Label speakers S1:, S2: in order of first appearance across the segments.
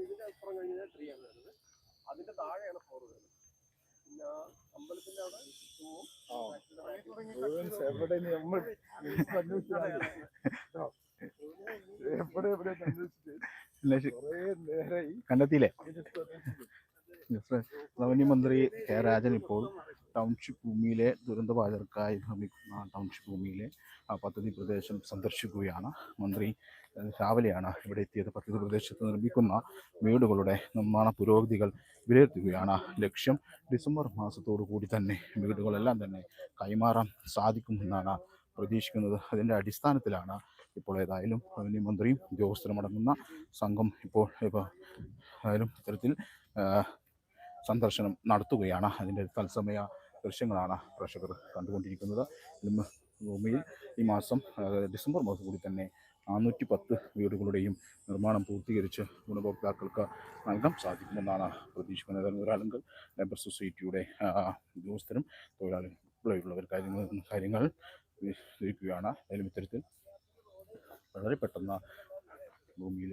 S1: ഇതിന്റെ അപ്പുറം കഴിഞ്ഞാൽ ട്രീ ആണ് വരുന്നത്. അതിന്റെ താഴെയാണ് ഫോർ വരുന്നത്. പിന്നെ ആ അമ്പലത്തിന്റെ അവിടെ
S2: എവിടെ നമ്മൾ എവിടെ എവിടെ
S3: കണ്ടെത്തിയില്ലേ? മന്ത്രി കെ രാജൻ ഇപ്പോൾ ടൗൺഷിപ്പ് ഭൂമിയിലെ ദുരന്തബാധിതർക്കായി നിർമ്മിക്കുന്ന ടൗൺഷിപ്പ് ഭൂമിയിലെ പദ്ധതി പ്രദേശം സന്ദർശിക്കുകയാണ്. മന്ത്രി രാവിലെയാണ് ഇവിടെ എത്തിയത്. പദ്ധതി പ്രദേശത്ത് നിർമ്മിക്കുന്ന വീടുകളുടെ നിർമ്മാണ പുരോഗതികൾ വിലയിരുത്തുകയാണ് ലക്ഷ്യം. ഡിസംബർ മാസത്തോടു കൂടി തന്നെ വീടുകളെല്ലാം തന്നെ കൈമാറാൻ സാധിക്കുമെന്നാണ് പ്രതീക്ഷിക്കുന്നത്. അതിന്റെ അടിസ്ഥാനത്തിലാണ് ഇപ്പോൾ ഏതായാലും റവന്യൂ മന്ത്രിയും ഉദ്യോഗസ്ഥരും അടങ്ങുന്ന സംഘം ഇപ്പോൾ ഇപ്പോൾ ഏതായാലും ഇത്തരത്തിൽ സന്ദർശനം നടത്തുകയാണ്. അതിന്റെ തത്സമയ ദൃശ്യങ്ങളാണ് പ്രേക്ഷകർ കണ്ടുകൊണ്ടിരിക്കുന്നത്. ഭൂമിയിൽ ഈ മാസം ഡിസംബർ മാസം കൂടി തന്നെ നാനൂറ്റി പത്ത് വീടുകളുടെയും നിർമ്മാണം പൂർത്തീകരിച്ച് ഗുണഭോക്താക്കൾക്ക് നൽകാൻ സാധിക്കുമെന്നാണ് പ്രതീക്ഷിക്കുന്നത്. ഒരാളുകൾ ലേബർ സൊസൈറ്റിയുടെ ഉദ്യോഗസ്ഥരും തൊഴിലാളി ഉൾപ്പെടെയുള്ളവർ കാര്യങ്ങൾ കാര്യങ്ങൾ ഇരിക്കുകയാണ് അതിലും ഇത്തരത്തിൽ വളരെ പെട്ടെന്ന് ഭൂമിയിൽ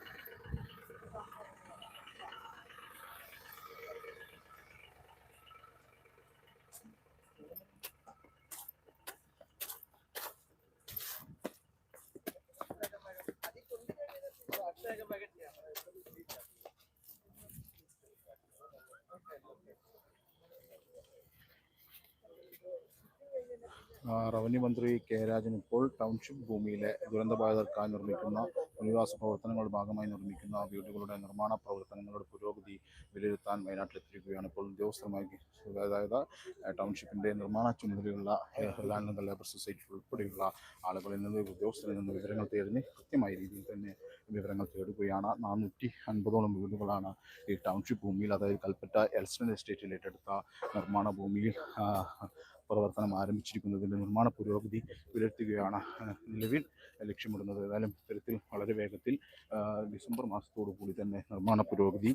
S3: റവന്യൂ മന്ത്രി കെ രാജൻ ഇപ്പോൾ ടൗൺഷിപ്പ് ഭൂമിയിലെ ദുരന്തബാധിതർക്കായി നിർമ്മിക്കുന്ന പുനരധിവാസ പ്രവർത്തനങ്ങളുടെ ഭാഗമായി നിർമ്മിക്കുന്ന വീടുകളുടെ നിർമ്മാണ പ്രവർത്തനങ്ങളുടെ പുരോഗതി വിലയിരുത്താൻ വയനാട്ടിലെത്തിയിരിക്കുകയാണ് ഇപ്പോൾ ഉദ്യോഗസ്ഥരുമായി അതായത് ടൗൺഷിപ്പിന്റെ നിർമ്മാണ ചുമതലയുള്ള ലാൻഡ് ലേബർ സൊസൈറ്റി ഉൾപ്പെടെയുള്ള ആളുകളിൽ നിന്ന് ഉദ്യോഗസ്ഥരിൽ നിന്ന് വിവരങ്ങൾ തേടിഞ്ഞ് കൃത്യമായ രീതിയിൽ തന്നെ വിവരങ്ങൾ തേടുകയാണ്. നാനൂറ്റി അൻപതോളം വീടുകളാണ് ഈ ടൗൺഷിപ്പ് ഭൂമിയിൽ അതായത് കൽപ്പറ്റ എൽസ്റ്റൺ എസ്റ്റേറ്റിൽ ഏറ്റെടുത്ത നിർമ്മാണ ഭൂമിയിൽ പ്രവർത്തനം ആരംഭിച്ചിരിക്കുന്നതിന്റെ നിർമ്മാണ പുരോഗതി വിലയിരുത്തുകയാണ് നിലവിൽ ലക്ഷ്യമിടുന്നത്. ഏതായാലും ഇത്തരത്തിൽ വളരെ വേഗത്തിൽ ഡിസംബർ മാസത്തോടു കൂടി തന്നെ നിർമ്മാണ പുരോഗതി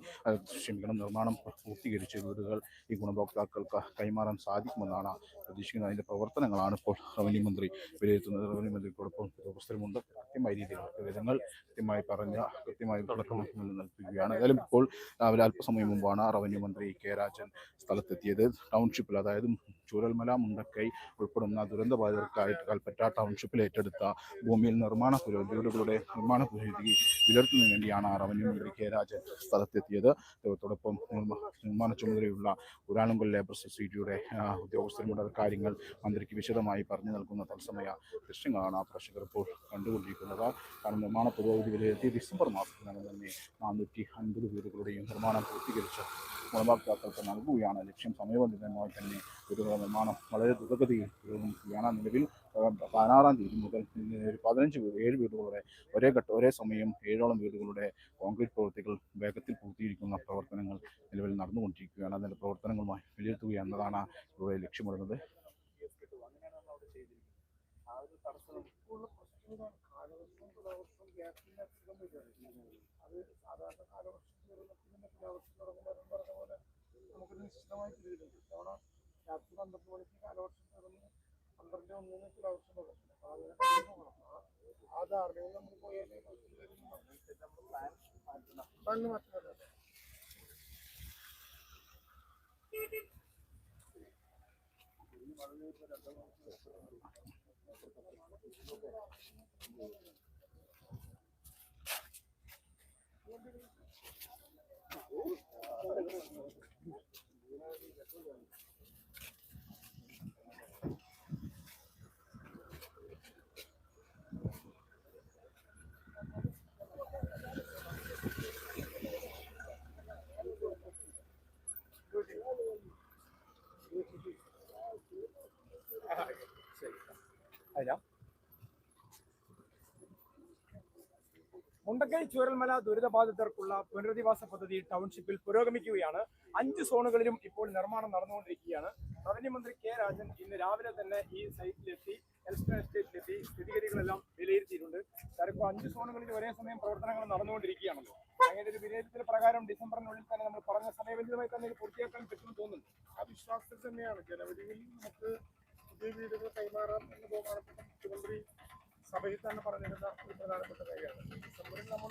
S3: ക്ഷമിക്കണം നിർമ്മാണം പൂർത്തീകരിച്ച വീടുകൾ ഈ ഗുണഭോക്താക്കൾക്ക് കൈമാറാൻ സാധിക്കുമെന്നാണ് പ്രതീക്ഷിക്കുന്നത്. അതിന്റെ പ്രവർത്തനങ്ങളാണ് ഇപ്പോൾ റവന്യൂ മന്ത്രി വിലയിരുത്തുന്നത്. റവന്യൂ മന്ത്രിക്കോടൊപ്പം ഉദ്യോഗസ്ഥരുമുണ്ട്. കൃത്യമായ രീതിയിൽ വിവരങ്ങൾ കൃത്യമായി പറഞ്ഞ കൃത്യമായി നൽകുകയാണ് ഏതായാലും ഇപ്പോൾ രാവിലെ അല്പസമയം മുമ്പാണ് റവന്യൂ മന്ത്രി കെ രാജൻ സ്ഥലത്തെത്തിയത്. ടൗൺഷിപ്പിൽ അതായത് ചൂരൽമല മുണ്ടക്കൈ ഉൾപ്പെടുന്ന ദുരന്തബാധിതർക്കായിട്ട് കൽപ്പറ്റ ടൗൺഷിപ്പിൽ ഏറ്റെടുത്ത ഭൂമിയിൽ നിർമ്മാണ പുരോഗതികളുടെ നിർമ്മാണ പുരോഗതി വിലയിരുത്തുന്നതിന് വേണ്ടിയാണ് റവന്യൂ മന്ത്രി കെ രാജൻ സ്ഥലത്തെത്തിയത്. ഇതോടൊപ്പം നിർമ്മാണ ചുമതലയുള്ള ഉരാളുങ്കൽ ലേബർ സൊസൈറ്റിയുടെ ആ, കാര്യങ്ങൾ മന്ത്രിക്ക് വിശദമായി പറഞ്ഞു നൽകുന്ന തത്സമയ ദൃശ്യങ്ങളാണ് പ്രേക്ഷകർ ഇപ്പോൾ കണ്ടുകൊണ്ടിരിക്കുന്നത്. കാരണം നിർമ്മാണ പുരോഗതി വിലയിരുത്തി ഡിസംബർ മാസത്തിനകം തന്നെ നാനൂറ്റി അൻപത് വീടുകളുടെയും നിർമ്മാണം പൂർത്തീകരിച്ച് ഗുണഭോക്താക്കൾക്ക് നൽകുകയാണ് ലക്ഷ്യം. സമയബന്ധിതമായി തന്നെ വീടുകളുടെ നിർമ്മാണം വളരെ ദ്രുതഗതിയിൽ പുരോഗമിക്കുകയാണ് നിലവിൽ പതിനാറാം തീയതി മുതൽ ഒരു പതിനഞ്ച് ഏഴ് വീടുകളുടെ ഒരേ ഘട്ട ഒരേ സമയം ഏഴോളം വീടുകളുടെ കോൺക്രീറ്റ് പ്രവൃത്തികൾ വേഗത്തിൽ പൂർത്തീകരിക്കുന്ന പ്രവർത്തനങ്ങൾ നിലവിൽ നടന്നുകൊണ്ടിരിക്കുകയാണ്. അതിന്റെ പ്രവർത്തനങ്ങളുമായി വിലയിരുത്തുക എന്നതാണ് ഇവിടെ ലക്ഷ്യമിടുന്നത്.
S2: അത് സാധാരണ കാലവർഷം രാത്രി പന്ത്രണ്ട് മണിക്ക് കാലവർഷം തുടങ്ങി പന്ത്രണ്ട് ഒന്നിന് കാലവർഷം തുടങ്ങി അപ്പൊ അങ്ങനെ ആ ധാരണയിൽ നമ്മൾ പോയാലേ plan Thank you.
S4: Mundakkai Chooralmala ദുരിതബാധിതർക്കുള്ള പുനരധിവാസ പദ്ധതി ടൗൺഷിപ്പിൽ പുരോഗമിക്കുകയാണ്. അഞ്ച് സോണുകളിലും ഇപ്പോൾ നിർമ്മാണം നടന്നുകൊണ്ടിരിക്കുകയാണ്. റവന്യൂ മന്ത്രി കെ രാജൻ ഇന്ന് രാവിലെ തന്നെ ഈ സൈറ്റിലെത്തി എൽസ്റ്റൺ എസ്റ്റേറ്റിലെത്തി സ്ഥിതിഗതികളെല്ലാം വിലയിരുത്തിയിട്ടുണ്ട്. ഇപ്പോൾ അഞ്ച് സോണുകളിൽ ഒരേ സമയം പ്രവർത്തനങ്ങൾ നടന്നുകൊണ്ടിരിക്കുകയാണല്ലോ അങ്ങനെ ഒരു വിലയിരുത്തൽ പ്രകാരം ഡിസംബറിനുള്ളിൽ തന്നെ നമ്മൾ പറഞ്ഞ സമയബന്ധിതമായി തന്നെ ഇത് പൂർത്തിയാക്കാൻ പറ്റുമെന്ന് തോന്നുന്നു.
S2: ആ വിശ്വാസത്തിൽ തന്നെയാണ്. ജനുവരിയിൽ നമുക്ക് പുതിയ വീടുകൾ കൈമാറാം എന്ന് ബഹുമാനപ്പെട്ട മുഖ്യമന്ത്രി സഭയിൽ തന്നെ പറഞ്ഞിരുന്ന ഒരു പ്രധാനപ്പെട്ട കാര്യമാണ്. നമ്മൾ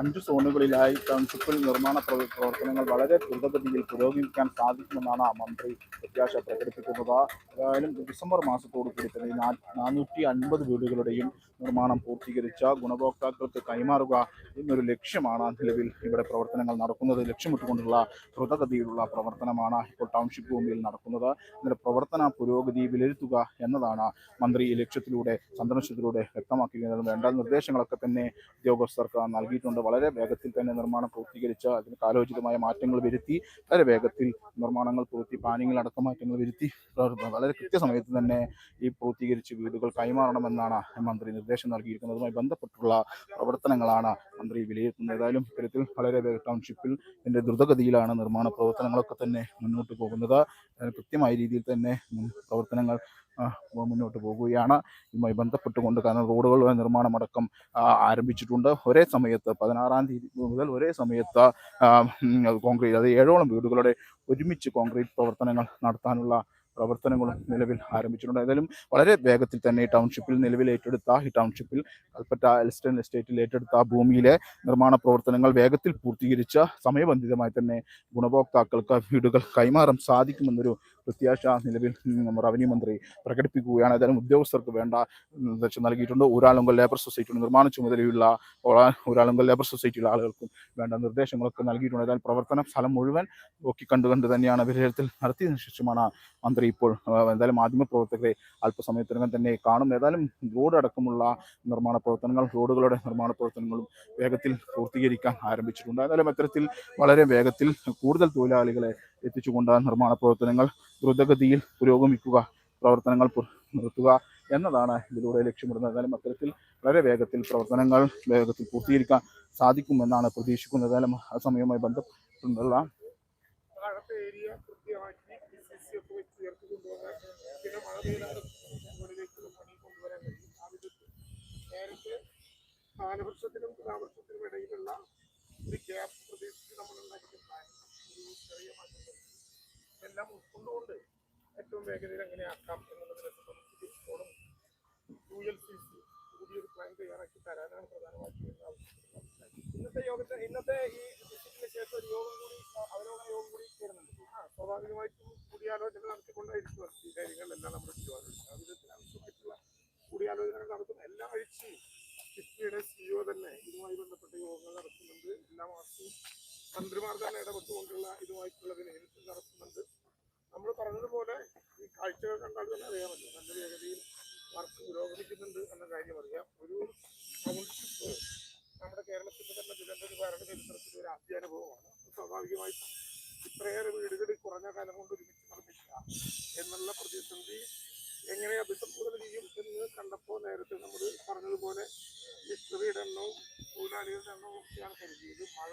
S3: അഞ്ച് സോണുകളിലായി ടൗൺഷിപ്പിൽ നിർമ്മാണ പ്രവർത്തനങ്ങൾ വളരെ ദ്രുതഗതിയിൽ പുരോഗമിക്കാൻ സാധിക്കുമെന്നാണ് മന്ത്രി പ്രത്യാശ പ്രകടിപ്പിക്കുന്നത്. ഏതായാലും ഡിസംബർ മാസത്തോടു കൂടി തന്നെ നാനൂറ്റി അൻപത് വീടുകളുടെയും നിർമ്മാണം പൂർത്തീകരിച്ച ഗുണഭോക്താക്കൾക്ക് കൈമാറുക എന്നൊരു ലക്ഷ്യമാണ് നിലവിൽ ഇവിടെ പ്രവർത്തനങ്ങൾ നടക്കുന്നത്. ലക്ഷ്യമിട്ടുകൊണ്ടുള്ള ദ്രുതഗതിയിലുള്ള പ്രവർത്തനമാണ് ഇപ്പോൾ ടൗൺഷിപ്പ് ഭൂമിയിൽ നടക്കുന്നത്. ഇതിന്റെ പ്രവർത്തന പുരോഗതി വിലയിരുത്തുക എന്നതാണ് മന്ത്രി ഈ ലക്ഷ്യത്തിലൂടെ സന്ദർശനത്തിലൂടെ വ്യക്തമാക്കിയിരുന്നത് വേണ്ട നിർദ്ദേശങ്ങളൊക്കെ തന്നെ ഉദ്യോഗസ്ഥർക്ക് നൽകിയിട്ടുണ്ട്. വളരെ വേഗത്തിൽ തന്നെ നിർമ്മാണം പൂർത്തീകരിച്ച് അതിന് കാലോചിതമായ മാറ്റങ്ങൾ വരുത്തി വളരെ വേഗത്തിൽ നിർമ്മാണങ്ങൾ പൂർത്തി പ്ലാനിങ്ങിൽ അടക്കം മാറ്റങ്ങൾ വരുത്തി വളരെ കൃത്യസമയത്ത് തന്നെ ഈ പൂർത്തീകരിച്ച് വീടുകൾ കൈമാറണമെന്നാണ് മന്ത്രി നിർദ്ദേശം നൽകിയിരിക്കുന്നതുമായി ബന്ധപ്പെട്ടുള്ള പ്രവർത്തനങ്ങളാണ് മന്ത്രി വിലയിരുത്തുന്നത്. ഏതായാലും ഇത്തരത്തിൽ വളരെ ടൗൺഷിപ്പിൽ ഇതിന്റെ ദ്രുതഗതിയിലാണ് നിർമ്മാണ പ്രവർത്തനങ്ങളൊക്കെ തന്നെ മുന്നോട്ട് പോകുന്നത്. കൃത്യമായ രീതിയിൽ തന്നെ പ്രവർത്തനങ്ങൾ മുന്നോട്ട് പോകുകയാണ്. ഇതുമായി ബന്ധപ്പെട്ടുകൊണ്ട് കാരണം റോഡുകളുടെ നിർമ്മാണമടക്കം ആരംഭിച്ചിട്ടുണ്ട്. ഒരേ സമയത്ത് പതിനാറാം തീയതി മുതൽ ഒരേ സമയത്ത് കോൺക്രീറ്റ് അത് ഏഴോളം വീടുകളുടെ ഒരുമിച്ച് കോൺക്രീറ്റ് പ്രവർത്തനങ്ങൾ നടത്താനുള്ള പ്രവർത്തനങ്ങളും നിലവിൽ ആരംഭിച്ചിട്ടുണ്ട്. ഏതായാലും വളരെ വേഗത്തിൽ തന്നെ ഈ ടൗൺഷിപ്പിൽ നിലവിൽ ഏറ്റെടുത്ത ഈ ടൗൺഷിപ്പിൽ കൽപ്പറ്റ എൽസ്റ്റൺ എസ്റ്റേറ്റിൽ ഏറ്റെടുത്ത ഭൂമിയിലെ നിർമ്മാണ പ്രവർത്തനങ്ങൾ വേഗത്തിൽ പൂർത്തീകരിച്ച സമയബന്ധിതമായി തന്നെ ഗുണഭോക്താക്കൾക്ക് വീടുകൾ കൈമാറാൻ സാധിക്കുമെന്നൊരു പ്രത്യാശ നിലവിൽ റവന്യൂ മന്ത്രി പ്രകടിപ്പിക്കുകയാണ്. ഏതായാലും ഉദ്യോഗസ്ഥർക്ക് വേണ്ട നിർദ്ദേശം നൽകിയിട്ടുണ്ട്. ഊരാളുങ്കൽ ലേബർ സൊസൈറ്റിയുടെ നിർമ്മാണ ചുമതലയുള്ള ഊരാളുങ്കൽ ലേബർ സൊസൈറ്റിയിലെ ആളുകൾക്കും വേണ്ട നിർദ്ദേശങ്ങളൊക്കെ നൽകിയിട്ടുണ്ട്. ഏതായാലും പ്രവർത്തന സ്ഥലം മുഴുവൻ നോക്കി കണ്ടുകണ്ട് തന്നെയാണ് വിലയിരുത്തൽ നടത്തിയതിനു ശേഷമാണ് മന്ത്രി ഇപ്പോൾ എന്തായാലും മാധ്യമപ്രവർത്തകരെ അല്പസമയത്തിനകം തന്നെ കാണും ഏതായാലും റോഡ് അടക്കമുള്ള നിർമ്മാണ പ്രവർത്തനങ്ങൾ റോഡുകളുടെ നിർമ്മാണ പ്രവർത്തനങ്ങളും വേഗത്തിൽ പൂർത്തീകരിക്കാൻ ആരംഭിച്ചിട്ടുണ്ട്. ഏതായാലും അത്തരത്തിൽ വളരെ വേഗത്തിൽ കൂടുതൽ തൊഴിലാളികളെ എത്തിച്ചുകൊണ്ട് നിർമ്മാണ പ്രവർത്തനങ്ങൾ ദ്രുതഗതിയിൽ പുരോഗമിക്കുക പ്രവർത്തനങ്ങൾ നിർത്തുക എന്നതാണ് ഇതിലൂടെ ലക്ഷ്യമിടുന്നത്. ഏതായാലും അത്തരത്തിൽ വളരെ വേഗത്തിൽ പ്രവർത്തനങ്ങൾ വേഗത്തിൽ പൂർത്തീകരിക്കാൻ സാധിക്കുമെന്നാണ് പ്രതീക്ഷിക്കുന്നത്. ഏതായാലും ആ സമയവുമായി ബന്ധപ്പെട്ടുള്ള
S2: കാലവർഷത്തിനും കാലവർഷത്തിനും ഇടയിലുള്ള ഒരു ഗ്യാപ്പ് പ്രതീക്ഷിച്ച് നമ്മൾ ഉണ്ടാക്കിയ പ്ലാൻ. ഒരു ചെറിയ ഇതെല്ലാം ഉൾക്കൊണ്ടുകൊണ്ട് ഏറ്റവും വേഗതയിൽ എങ്ങനെ ആക്കാം എന്നുള്ളതിനെ സംബന്ധിച്ച് ഫോണും യു എൽ സി സി പുതിയൊരു പ്ലാൻ തയ്യാറാക്കി തരാനാണ് പ്രധാനമായിട്ടും
S4: ഇന്നത്തെ യോഗത്തെ ഇന്നത്തെ ഈ വിസിറ്റിന് ശേഷം ഒരു യോഗം കൂടി അവലോകന യോഗം കൂടി ചേരുന്നുണ്ട്.
S2: ആ, സ്വാഭാവികമായിട്ടും കൂടിയാലോചന നടത്തിക്കൊണ്ടായിരിക്കും. ഈ കാര്യങ്ങളിലെല്ലാം നമ്മൾ തീരുമാനിക്കുന്നത് ആ ആവശ്യമായിട്ടുള്ള കൂടിയാലോചനകൾ നടത്തുന്ന എല്ലാ ആഴ്ചയും കിഫ്ബിയുടെ സിഇഒ തന്നെ ഇതുമായി ബന്ധപ്പെട്ട യോഗങ്ങൾ നടത്തുന്നുണ്ട്. എല്ലാ മാസവും മന്ത്രിമാർ തന്നെ ഇടപെട്ടുകൊണ്ടുള്ള ഇതുമായിട്ടുള്ള വിലയിരുത്തൽ നടത്തുന്നുണ്ട്. നമ്മൾ പറഞ്ഞതുപോലെ ഈ കാഴ്ചകൾ കണ്ടാൽ തന്നെ അറിയാമല്ലോ. നല്ല വേഗതയിൽ വർക്ക് പുരോഗമിക്കുന്നുണ്ട് എന്ന കാര്യം അറിയാം ഒരു ടൗൺഷിപ്പ് നമ്മുടെ കേരളത്തിന്റെ തന്നെ തിരുവനന്തപുരം ഭരണ ചരിത്രത്തിൽ ഒരു ആദ്യ അനുഭവമാണ് സ്വാഭാവികമായിട്ടും ഇത്രയേറെ വീടുകൾ കുറഞ്ഞ കാലം കൊണ്ട് ഒരുമിച്ച് നിർമ്മിക്കുക എന്നുള്ള പ്രതിസന്ധി എങ്ങനെ അഭിസംബോധന ചെയ്യും എന്ന് കണ്ടപ്പോൾ നേരത്തെ നമ്മൾ പറഞ്ഞതുപോലെ ഹിസ്റ്ററിയുടെ എണ്ണവും തൊഴിലാളികളുടെ എണ്ണവും ഒക്കെയാണ് കരുതിയത് മഴ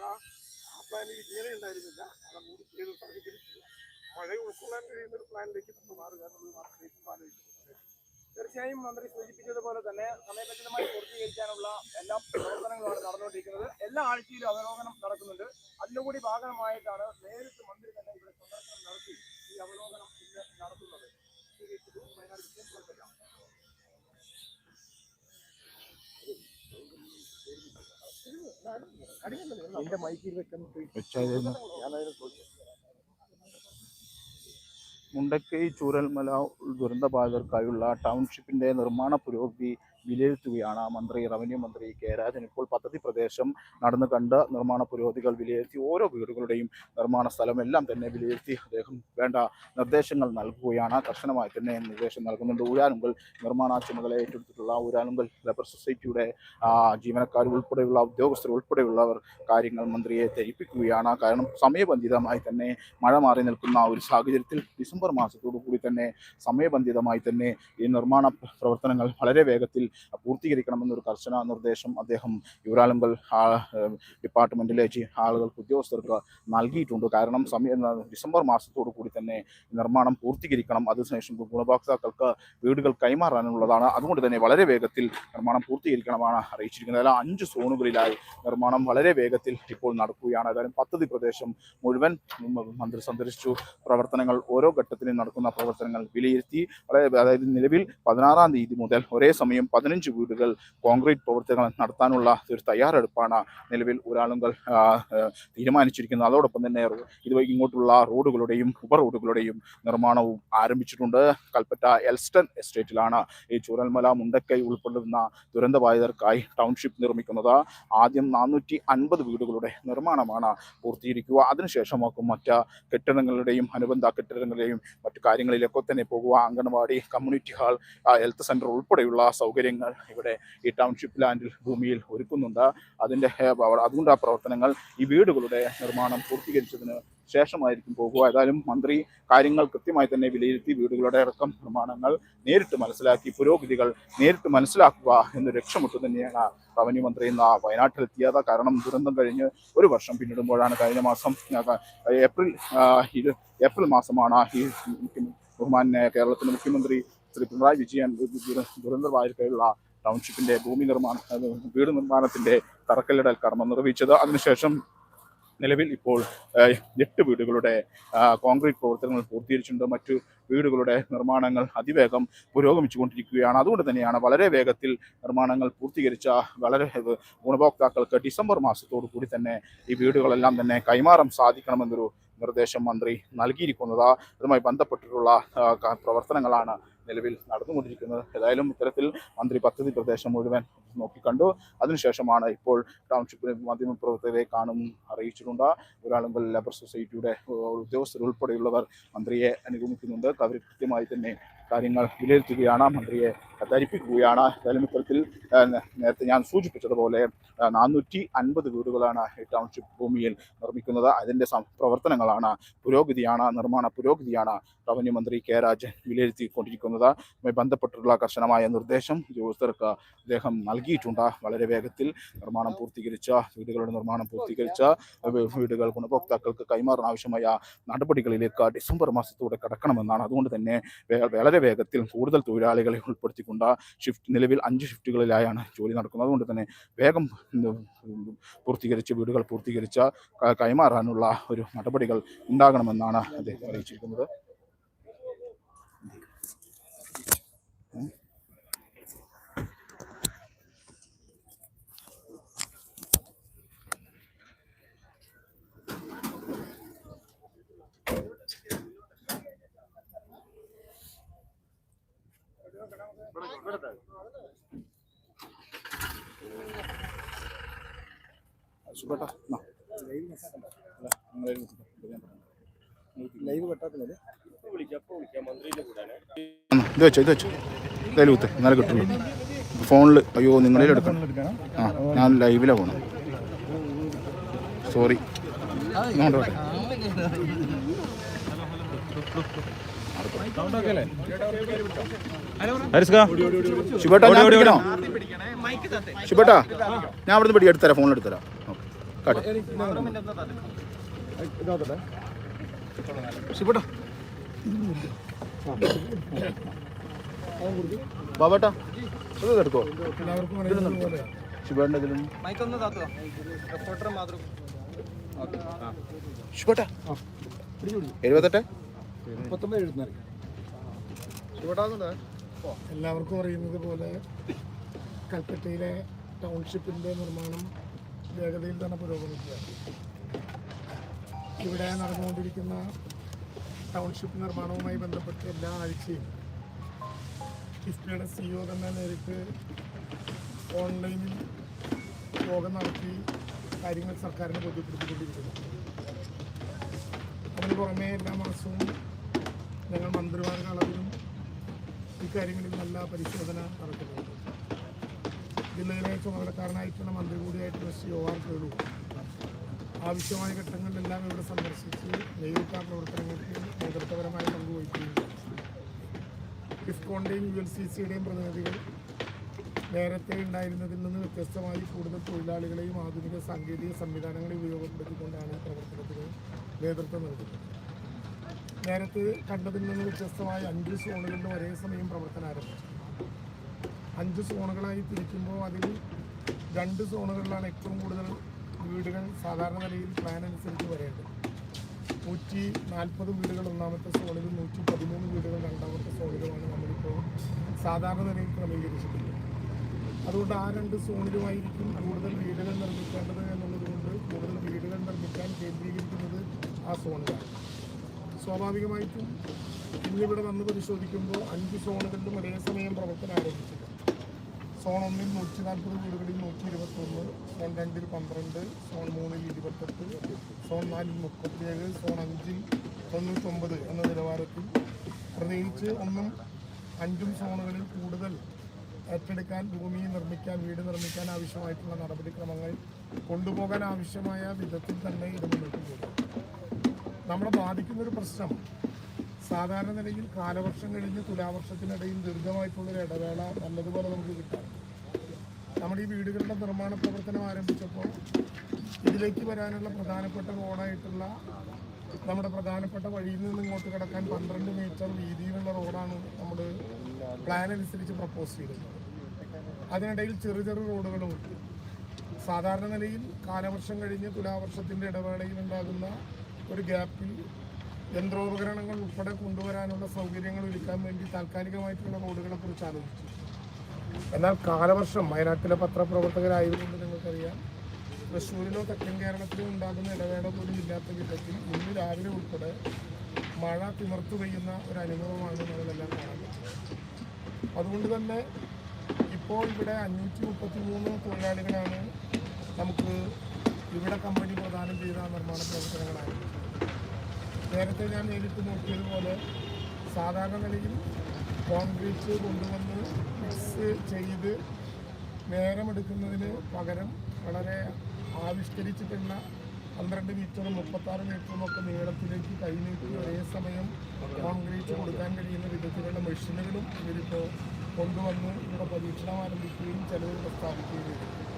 S2: ആ പ്ലാനിൽ ഇങ്ങനെ ഉണ്ടായിരുന്നില്ല മഴ മൂടി ചെയ്ത സാഹചര്യത്തിൽ മഴ ഉൾക്കൊള്ളാൻ കഴിയുന്ന ഒരു പ്ലാനിലേക്ക് നമ്മൾ മാറുക എന്നുള്ളത് മാത്രമേ ഇപ്പോൾ ആലോചിക്കുന്നത്
S4: തീർച്ചയായും മന്ത്രി സൂചിപ്പിച്ചതുപോലെ തന്നെ സമയബന്ധിതമായി പൂർത്തീകരിക്കാനുള്ള എല്ലാ പ്രവർത്തനങ്ങളുമാണ് നടന്നുകൊണ്ടിരിക്കുന്നത് എല്ലാ ആഴ്ചയിലും അവലോകനം നടക്കുന്നുണ്ട് അതിന്റെ കൂടി ഭാഗമായിട്ടാണ് നേരിട്ട് മന്ത്രി തന്നെ ഇവിടെ സന്ദർശനം നടത്തി ഈ അവലോകനം ഇന്ന് നടത്തുന്നത് സ്വീകരിച്ചത് വയനാട് വിജയം കുഴപ്പമില്ല
S2: എന്റെ മൈക്കിൽ വെക്കാൻ
S3: മുണ്ടക്കൈ ചൂരൽമല ദുരന്തബാധിതർക്കായുള്ള ടൗൺഷിപ്പിന്റെ നിർമ്മാണ പുരോഗതി വിലയിരുത്തുകയാണ് ആ മന്ത്രി റവന്യൂ മന്ത്രി കെ രാജൻ. ഇപ്പോൾ പദ്ധതി പ്രദേശം നടന്നു കണ്ട് നിർമ്മാണ പുരോഗതികൾ വിലയിരുത്തി ഓരോ വീടുകളുടെയും നിർമ്മാണ സ്ഥലം എല്ലാം തന്നെ വിലയിരുത്തി അദ്ദേഹം വേണ്ട നിർദ്ദേശങ്ങൾ നൽകുകയാണ്. കർശനമായി തന്നെ നിർദ്ദേശം നൽകുന്നുണ്ട്. ഊരാനുങ്കൽ നിർമ്മാണ ചുമതല ഏറ്റെടുത്തിട്ടുള്ള ഊരാനുങ്കൽ ലേബർ സൊസൈറ്റിയുടെ ജീവനക്കാർ ഉൾപ്പെടെയുള്ള ഉദ്യോഗസ്ഥർ ഉൾപ്പെടെയുള്ളവർ കാര്യങ്ങൾ മന്ത്രിയെ ധരിപ്പിക്കുകയാണ് കാരണം സമയബന്ധിതമായി തന്നെ മഴ മാറി നിൽക്കുന്ന ഒരു സാഹചര്യത്തിൽ ഡിസംബർ മാസത്തോടു കൂടി തന്നെ സമയബന്ധിതമായി തന്നെ ഈ നിർമ്മാണ പ്രവർത്തനങ്ങൾ വളരെ വേഗത്തിൽ പൂർത്തീകരിക്കണമെന്നൊരു കർശന നിർദ്ദേശം അദ്ദേഹം യുവരാളുങ്കൽ ഡിപ്പാർട്ട്മെന്റിലെ ആളുകൾക്ക് ഉദ്യോഗസ്ഥർക്ക് നൽകിയിട്ടുണ്ട്. കാരണം സമയം ഡിസംബർ മാസത്തോടു കൂടി തന്നെ നിർമ്മാണം പൂർത്തീകരിക്കണം. അതിനുശേഷം ഗുണഭോക്താക്കൾക്ക് വീടുകൾ കൈമാറാനുള്ളതാണ്. അതുകൊണ്ട് തന്നെ വളരെ വേഗത്തിൽ നിർമ്മാണം പൂർത്തീകരിക്കണമെന്നാണ് അറിയിച്ചിരിക്കുന്നത്. അല്ല അഞ്ച് സോണുകളിലായി നിർമ്മാണം വളരെ വേഗത്തിൽ ഇപ്പോൾ നടക്കുകയാണ്. ഏതായാലും പദ്ധതി പ്രദേശം മുഴുവൻ മന്ത്രി സന്ദർശിച്ചു. പ്രവർത്തനങ്ങൾ ഓരോ ഘട്ടത്തിലും നടക്കുന്ന പ്രവർത്തനങ്ങൾ വിലയിരുത്തി. അതായത് നിലവിൽ പതിനാറാം തീയതി മുതൽ ഒരേ സമയം പതിനഞ്ച് വീടുകൾ കോൺക്രീറ്റ് പ്രവർത്തനങ്ങൾ നടത്താനുള്ള ഒരു തയ്യാറെടുപ്പാണ് നിലവിൽ ഒരാളുകൾ തീരുമാനിച്ചിരിക്കുന്നത്. അതോടൊപ്പം തന്നെ ഇതുവഴി ഇങ്ങോട്ടുള്ള റോഡുകളുടെയും ഉപ റോഡുകളുടെയും നിർമ്മാണവും ആരംഭിച്ചിട്ടുണ്ട്. കൽപ്പറ്റ എൽസ്റ്റൺ എസ്റ്റേറ്റിലാണ് ഈ ചൂരൽമല മുണ്ടക്കൈ ഉൾപ്പെടുന്ന ദുരന്തബാധിതർക്കായി ടൗൺഷിപ്പ് നിർമ്മിക്കുന്നത്. ആദ്യം നാനൂറ്റി അൻപത് വീടുകളുടെ നിർമ്മാണമാണ് പൂർത്തീകരിക്കുക. അതിനുശേഷമാക്കും മറ്റ് കെട്ടിടങ്ങളുടെയും അനുബന്ധ കെട്ടിടങ്ങളുടെയും മറ്റു കാര്യങ്ങളിലൊക്കെ തന്നെ പോകുക. Anganwadi community hall health centre ഉൾപ്പെടെയുള്ള സൗകര്യങ്ങൾ ഇവിടെ ഈ ടൗൺഷിപ്പ് ലാൻഡിൽ ഭൂമിയിൽ ഒരുക്കുന്നുണ്ട്. അതിന്റെ അതുകൊണ്ട് ആ പ്രവർത്തനങ്ങൾ ഈ വീടുകളുടെ നിർമ്മാണം പൂർത്തീകരിച്ചതിന് ശേഷമായിരിക്കും പോകുക. ഏതായാലും മന്ത്രി കാര്യങ്ങൾ കൃത്യമായി തന്നെ വിലയിരുത്തി വീടുകളുടെ അടക്കം നിർമ്മാണങ്ങൾ നേരിട്ട് മനസ്സിലാക്കി പുരോഗതികൾ നേരിട്ട് മനസ്സിലാക്കുക എന്ന് ലക്ഷ്യമിട്ട് തന്നെയാണ് റവന്യൂ മന്ത്രി ഇന്ന് വയനാട്ടിലെത്തിയത്. കാരണം ദുരന്തം കഴിഞ്ഞ് ഒരു വർഷം പിന്നിടുമ്പോഴാണ് കഴിഞ്ഞ മാസം ഏപ്രിൽ ഏപ്രിൽ മാസമാണ് ഈ ബഹുമാന്യ കേരളത്തിന്റെ മുഖ്യമന്ത്രി ശ്രീ പിണറായി വിജയൻ ദുരന്ത ദുരന്തബാധിതർക്കായുള്ള ടൗൺഷിപ്പിന്റെ ഭൂമി നിർമ്മാണ വീട് നിർമ്മാണത്തിന്റെ തറക്കല്ലിടൽ കർമ്മം നിർവഹിച്ചത്. അതിനുശേഷം നിലവിൽ ഇപ്പോൾ എട്ട് വീടുകളുടെ കോൺക്രീറ്റ് പ്രവർത്തനങ്ങൾ പൂർത്തീകരിച്ചിട്ടുണ്ട്. മറ്റു വീടുകളുടെ നിർമ്മാണങ്ങൾ അതിവേഗം പുരോഗമിച്ചുകൊണ്ടിരിക്കുകയാണ്. അതുകൊണ്ട് തന്നെയാണ് വളരെ വേഗത്തിൽ നിർമ്മാണങ്ങൾ പൂർത്തീകരിച്ച വളരെ ഗുണഭോക്താക്കൾക്ക് ഡിസംബർ മാസത്തോടു കൂടി തന്നെ ഈ വീടുകളെല്ലാം തന്നെ കൈമാറാൻ സാധിക്കണമെന്നൊരു നിർദ്ദേശം മന്ത്രി നൽകിയിരിക്കുന്നത്. അതുമായി ബന്ധപ്പെട്ടിട്ടുള്ള പ്രവർത്തനങ്ങളാണ് നിലവിൽ നടന്നുകൊണ്ടിരിക്കുന്നത്. ഏതായാലും ഇത്തരത്തിൽ മന്ത്രി പദ്ധതി പ്രദേശം മുഴുവൻ നോക്കിക്കണ്ടു അതിനുശേഷമാണ് ഇപ്പോൾ ടൗൺഷിപ്പിലെ മാധ്യമപ്രവർത്തകരെ കാണും അറിയിച്ചിട്ടുണ്ട്. ഒരാളുമ്പോൾ ലേബർ സൊസൈറ്റിയുടെ ഉൾപ്പെടെയുള്ളവർ മന്ത്രിയെ അനുഗമിക്കുന്നുണ്ട്. അവർ കൃത്യമായി തന്നെ കാര്യങ്ങൾ വിലയിരുത്തുകയാണ് മന്ത്രിയെ ധരിപ്പിക്കുകയാണ്. ഏതായാലും ഇത്തരത്തിൽ നേരത്തെ ഞാൻ സൂചിപ്പിച്ചതുപോലെ നാനൂറ്റി അൻപത് വീടുകളാണ് ഈ ടൗൺഷിപ്പ് ഭൂമിയിൽ നിർമ്മിക്കുന്നത്. അതിന്റെ പ്രവർത്തനങ്ങളാണ് പുരോഗതിയാണ് നിർമ്മാണ പുരോഗതിയാണ് റവന്യൂ മന്ത്രി കെ രാജൻ വിലയിരുത്തിക്കൊണ്ടിരിക്കുന്നത്. അതുമായി ബന്ധപ്പെട്ടുള്ള കർശനമായ നിർദ്ദേശം ഉദ്യോഗസ്ഥർക്ക് അദ്ദേഹം നൽകിയിട്ടുണ്ട്. വളരെ വേഗത്തിൽ നിർമ്മാണം പൂർത്തീകരിച്ച വീടുകളുടെ നിർമ്മാണം പൂർത്തീകരിച്ച വീടുകൾ ഗുണഭോക്താക്കൾക്ക് കൈമാറാൻ ആവശ്യമായ നടപടികളിലേക്ക് ഡിസംബർ മാസത്തോടെ കടക്കണമെന്നാണ്. അതുകൊണ്ട് തന്നെ വളരെ വേഗത്തിൽ കൂടുതൽ തൊഴിലാളികളെ ഉൾപ്പെടുത്തിക്കൊണ്ട് ഷിഫ്റ്റ് നിലവിൽ അഞ്ച് ഷിഫ്റ്റുകളിലായാണ് ജോലി നടക്കുന്നത്. അതുകൊണ്ട് തന്നെ വേഗം പൂർത്തീകരിച്ച് വീടുകൾ പൂർത്തീകരിച്ച കൈമാറാനുള്ള ഒരു നടപടികൾ ഉണ്ടാകണമെന്നാണ് അദ്ദേഹം അറിയിച്ചിരിക്കുന്നത്. പറയാം.
S2: ലൈവ് കട്ടാക്കുന്നത്.
S3: ഇത് വെച്ചോ ഇത് വെച്ചോ. ഇതായാലും കുത്ത്. എന്നാലും കിട്ടുള്ളൂ. ഫോണിൽ അയ്യോ നിങ്ങളിൽ എടുക്കണം. ആ ഞാൻ ലൈവിലാണ് പോകണം സോറി ഇങ്ങോട്ട് ശിവേട്ടാ ഞാൻ പിടിക്കണോ? ശിവേട്ടാ ഞാൻ അവിടുന്ന് പിടി എടുത്തരാം ഫോണിൽ എടുത്തരാം ബാബേട്ടാ ഇത് എടുക്കോ ഇതിലും. എഴുപത്തെട്ട്?
S2: എല്ലാവർക്കും അറിയുന്നത് പോലെ കൽപ്പറ്റയിലെ ടൗൺഷിപ്പിന്റെ നിർമ്മാണം വേഗതയിൽ തന്നെ പുരോഗമിക്കുകയാണ്. ഇവിടെ നടന്നുകൊണ്ടിരിക്കുന്ന ടൗൺഷിപ്പ് നിർമ്മാണവുമായി ബന്ധപ്പെട്ട് എല്ലാ ആഴ്ചയും കിഫ്ബിയുടെ സിഇഒ തന്നെ നേരിട്ട് ഓൺലൈനിൽ യോഗം നടത്തി കാര്യങ്ങൾ സർക്കാരിനെ ബോധ്യപ്പെടുത്തിക്കൊണ്ടിരിക്കുന്നു. അതിന് പുറമേ എല്ലാ മാസവും ഞങ്ങൾ മന്ത്രിമാരുടെ അളവിലും ഇക്കാര്യങ്ങളിൽ നല്ല പരിശോധന നടക്കുന്നുണ്ട്. ജില്ലയിലെ ചുമതലക്കാരനായിട്ടുള്ള മന്ത്രി കൂടിയായിട്ടുള്ള ശ്രീ ഒ ആർ കേളു ആവശ്യമായ ഘട്ടങ്ങളിലെല്ലാം ഇവിടെ സന്ദർശിച്ച് നേരിട്ട പ്രവർത്തനങ്ങൾക്ക് നേതൃത്വപരമായ പങ്കുവഹിക്കുന്നുണ്ട് ഇഫ്കോണിന്റെയും യു എൽ സി സിയുടെയും പ്രതിനിധികൾ നേരത്തെ ഉണ്ടായിരുന്നതിൽ നിന്ന് വ്യത്യസ്തമായി കൂടുതൽ തൊഴിലാളികളെയും ആധുനിക സാങ്കേതിക സംവിധാനങ്ങളെയും ഉപയോഗപ്പെടുത്തിക്കൊണ്ടാണ് പ്രവർത്തനത്തിന് നേതൃത്വം നൽകുന്നത്. നേരത്തെ കണ്ടതിൽ നിന്ന് വ്യത്യസ്തമായ അഞ്ച് സോണുകളിലും ഒരേ സമയം പ്രവർത്തനം ആരംഭിച്ചു. അഞ്ച് സോണുകളായി തിരിക്കുമ്പോൾ അതിൽ രണ്ട് സോണുകളിലാണ് ഏറ്റവും കൂടുതൽ വീടുകൾ സാധാരണ നിലയിൽ പ്ലാൻ അനുസരിച്ച് വരേണ്ടത്. നൂറ്റി നാൽപ്പത് വീടുകൾ ഒന്നാമത്തെ സോണിലും നൂറ്റി പതിമൂന്ന് വീടുകൾ രണ്ടാമത്തെ സോണിലുമാണ് നമ്മളിപ്പോൾ സാധാരണ നിലയിൽ ക്രമീകരിച്ചിട്ടുള്ളത്. അതുകൊണ്ട് ആ രണ്ട് സോണിലുമായിരിക്കും കൂടുതൽ വീടുകൾ നിർമ്മിക്കേണ്ടത് എന്നുള്ളതുകൊണ്ട് കൂടുതൽ വീടുകൾ നിർമ്മിക്കാൻ കേന്ദ്രീകരിക്കുന്നത് ആ സോണിലാണ്. സ്വാഭാവികമായിട്ടും ഇന്നിവിടെ വന്ന് പരിശോധിക്കുമ്പോൾ അഞ്ച് സോണുകളിലും ഒരേ സമയം പ്രവർത്തനം ആരംഭിച്ചില്ല സോൺ ഒന്നിൽ നൂറ്റി നാൽപ്പത് വീടുകളിൽ നൂറ്റി ഇരുപത്തൊന്ന് സോൺ രണ്ടിൽ പന്ത്രണ്ട് സോൺ മൂന്നിൽ ഇരുപത്തെട്ട് സോൺ നാലിൽ മുപ്പത്തിയേഴ് സോൺ അഞ്ചിൽ തൊണ്ണൂറ്റൊമ്പത് എന്ന നിലവാരത്തിൽ പ്രത്യേകിച്ച് ഒന്നും അഞ്ചും സോണുകളിൽ കൂടുതൽ ഏറ്റെടുക്കാൻ ഭൂമി നിർമ്മിക്കാൻ വീട് നിർമ്മിക്കാൻ ആവശ്യമായിട്ടുള്ള നടപടിക്രമങ്ങൾ കൊണ്ടുപോകാൻ ആവശ്യമായ വിധത്തിൽ തന്നെ ഇത് മുന്നോട്ട് പോകും നമ്മളെ ബാധിക്കുന്നൊരു പ്രശ്നം. സാധാരണ നിലയിൽ കാലവർഷം കഴിഞ്ഞ് തുലാവർഷത്തിനിടയിൽ ദീർഘമായിട്ടുള്ളൊരു ഇടവേള നല്ലതുപോലെ നമുക്ക് കിട്ടാം നമ്മുടെ ഈ വീടുകളുടെ നിർമ്മാണ പ്രവർത്തനം ആരംഭിച്ചപ്പോൾ ഇതിലേക്ക് വരാനുള്ള പ്രധാനപ്പെട്ട റോഡായിട്ടുള്ള നമ്മുടെ പ്രധാനപ്പെട്ട വഴിയിൽ നിന്ന് ഇങ്ങോട്ട് കിടക്കാൻ പന്ത്രണ്ട് മീറ്റർ വീതിയിലുള്ള റോഡാണ് നമ്മൾ പ്ലാൻ അനുസരിച്ച് പ്രപ്പോസ് ചെയ്തത്. അതിനിടയിൽ ചെറു ചെറു റോഡുകളുമുണ്ട്. സാധാരണ നിലയിൽ കാലവർഷം കഴിഞ്ഞ് തുലാവർഷത്തിന്റെ ഇടവേളയിൽ ഉണ്ടാകുന്ന ഒരു ഗ്യാപ്പിൽ യന്ത്രോപകരണങ്ങൾ ഉൾപ്പെടെ കൊണ്ടുവരാനുള്ള സൗകര്യങ്ങൾ ഒരുക്കാൻ വേണ്ടി താൽക്കാലികമായിട്ടുള്ള റോഡുകളെ കുറിച്ച് ആലോചിച്ചു. എന്നാൽ കാലവർഷം വയനാട്ടിലെ പത്രപ്രവർത്തകരായതുകൊണ്ട് നിങ്ങൾക്കറിയാം. തൃശ്ശൂരിലോ തെക്കൻ കേരളത്തിലോ ഉണ്ടാകുന്ന ഇടവേള പോലും ഇല്ലാത്ത വിധത്തിൽ ഇന്ന് രാവിലെ ഉൾപ്പെടെ മഴ തിമർത്തു പെയ്യുന്ന ഒരു അനുഭവമാണ് നമ്മളെല്ലാം കാണുന്നത് അതുകൊണ്ട് തന്നെ ഇപ്പോൾ ഇവിടെ അഞ്ഞൂറ്റി മുപ്പത്തി മൂന്ന് തൊഴിലാളികളാണ് നമുക്ക് ഇവിടെ കമ്പനി പ്രദാനം ചെയ്ത നിർമ്മാണ പ്രവർത്തനങ്ങളായി നേരത്തെ ഞാൻ നേരിട്ട് നോക്കിയതുപോലെ സാധാരണ നിലയിൽ കോൺക്രീറ്റ് കൊണ്ടുവന്ന് മിക്സ് ചെയ്ത് നേരമെടുക്കുന്നതിന് പകരം വളരെ ആവിഷ്കരിച്ചിട്ടുള്ള പന്ത്രണ്ട് മീറ്ററും മുപ്പത്താറ് മീറ്ററും ഒക്കെ നീളത്തിലേക്ക് കൈനീട്ടി ഒരേ സമയം കോൺക്രീറ്റ് കൊടുക്കാൻ കഴിയുന്ന വിധത്തിലുള്ള മെഷീനുകളും ഇവരിപ്പോൾ കൊണ്ടുവന്ന് ഇവിടെ പരീക്ഷണം ആരംഭിക്കുകയും ചിലവ് പ്രസ്താവിക്കുകയും ചെയ്തു.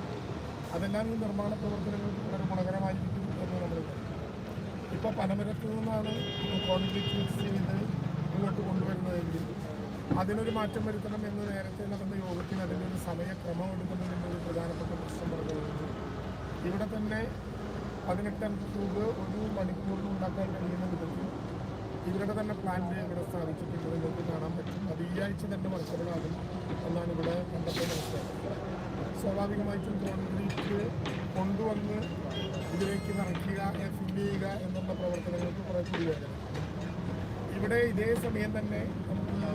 S2: അതെല്ലാം ഈ നിർമ്മാണ പ്രവർത്തനങ്ങൾക്ക് വളരെ ഗുണകരമായിരിക്കും എന്ന് നമ്മൾ. ഇപ്പോൾ പനമരത്തു നിന്നാണ് കോൺക്രീറ്റ് മിക്സ് ചെയ്ത് ഇങ്ങോട്ട് കൊണ്ടുവരുന്നതെങ്കിൽ അതിനൊരു മാറ്റം വരുത്തണം എന്ന് നേരത്തെ നടന്ന യോഗത്തിൽ അതിന്റെ ഒരു സമയക്രമം എടുക്കുന്നതിന്റെ ഒരു പ്രധാനപ്പെട്ട പ്രശ്നം പറഞ്ഞിരുന്നു ഇവിടെ തന്നെ പതിനെട്ടം രൂപ ഒരു മണിക്കൂറിൽ ഉണ്ടാക്കാൻ കഴിയുന്ന വിധത്തിൽ ഇവരുടെ തന്നെ പ്ലാന്റ് ഇവിടെ സ്ഥാപിച്ചിട്ടുണ്ട്. നിങ്ങൾക്ക് കാണാൻ പറ്റും. അത് ഈ ആഴ്ച തന്നെ വർക്കബിളാകും എന്നാണ് ഇവിടെ കണ്ടെത്തുന്നത് സ്വാഭാവികമായിട്ടും കോൺക്രീറ്റ് കൊണ്ടുവന്ന് ഇതിലേക്ക് നിറയ്ക്കുക ഫില്ല് ചെയ്യുക എന്നുള്ള പ്രവർത്തനങ്ങൾക്ക് കുറേ കൂടി വേണം ഇവിടെ ഇതേ സമയം തന്നെ നമുക്ക്